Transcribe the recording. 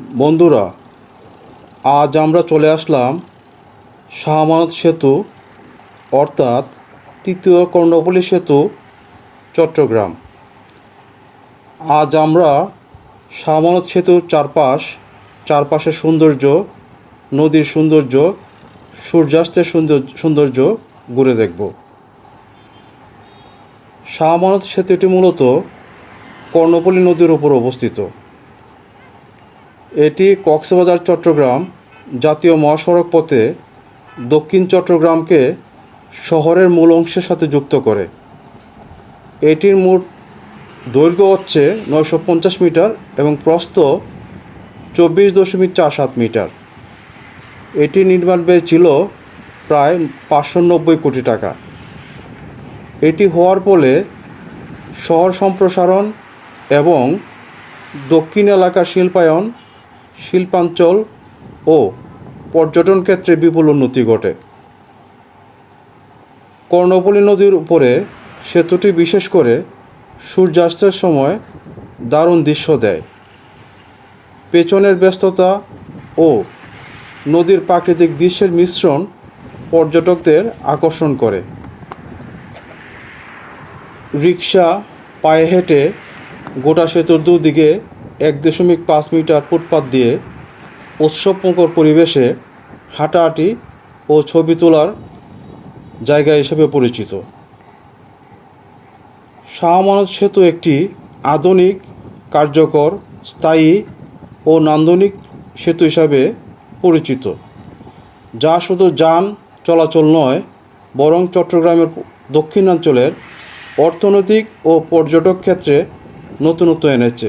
বন্ধুরা, আজ আমরা চলে আসলাম শাহমানত সেতু, অর্থাৎ তৃতীয় কর্ণফুলী সেতু, চট্টগ্রাম। আজ আমরা শাহমানত সেতুর চারপাশ, চারপাশের সৌন্দর্য, নদীর সৌন্দর্য, সূর্যাস্তের সৌন্দর্য সৌন্দর্য ঘুরে দেখব। শাহমানত সেতুটি মূলত কর্ণফুলী নদীর উপর অবস্থিত। এটি কক্সবাজার, চট্টগ্রাম জাতীয় মহাসড়ক পথে দক্ষিণ চট্টগ্রামকে শহরের মূল অংশের সাথে যুক্ত করে। এটির মোট দৈর্ঘ্য হচ্ছে নয়শো পঞ্চাশ মিটার এবং প্রস্থ চব্বিশ দশমিক চার সাত মিটার। এটি নির্মাণ ব্যয় ছিল প্রায় পাঁচশো নব্বই কোটি টাকা। এটি হওয়ার ফলে শহর সম্প্রসারণ এবং দক্ষিণ এলাকার শিল্পায়ন শিল্পাঞ্চল ও পর্যটন ক্ষেত্রে বিপুল উন্নতি ঘটে। কর্ণফুলী নদীর উপরে সেতুটি বিশেষ করে সূর্যাস্তের সময় দারুণ দৃশ্য দেয়। পেছনের ব্যস্ততা ও নদীর প্রাকৃতিক দৃশ্যের মিশ্রণ পর্যটকদের আকর্ষণ করে। রিক্সা পায়ে হেঁটে গোটা সেতুর দুদিকে এক দশমিক পাঁচ মিটার ফুটপাত দিয়ে উৎসবমুখর পরিবেশে হাঁটাহাঁটি ও ছবি তোলার জায়গা হিসেবে পরিচিত। শাহমানত সেতু একটি আধুনিক, কার্যকর, স্থায়ী ও নান্দনিক সেতু হিসাবে পরিচিত, যা শুধু যান চলাচল নয়, বরং চট্টগ্রামের দক্ষিণাঞ্চলের অর্থনৈতিক ও পর্যটক ক্ষেত্রে নতুনত্ব এনেছে।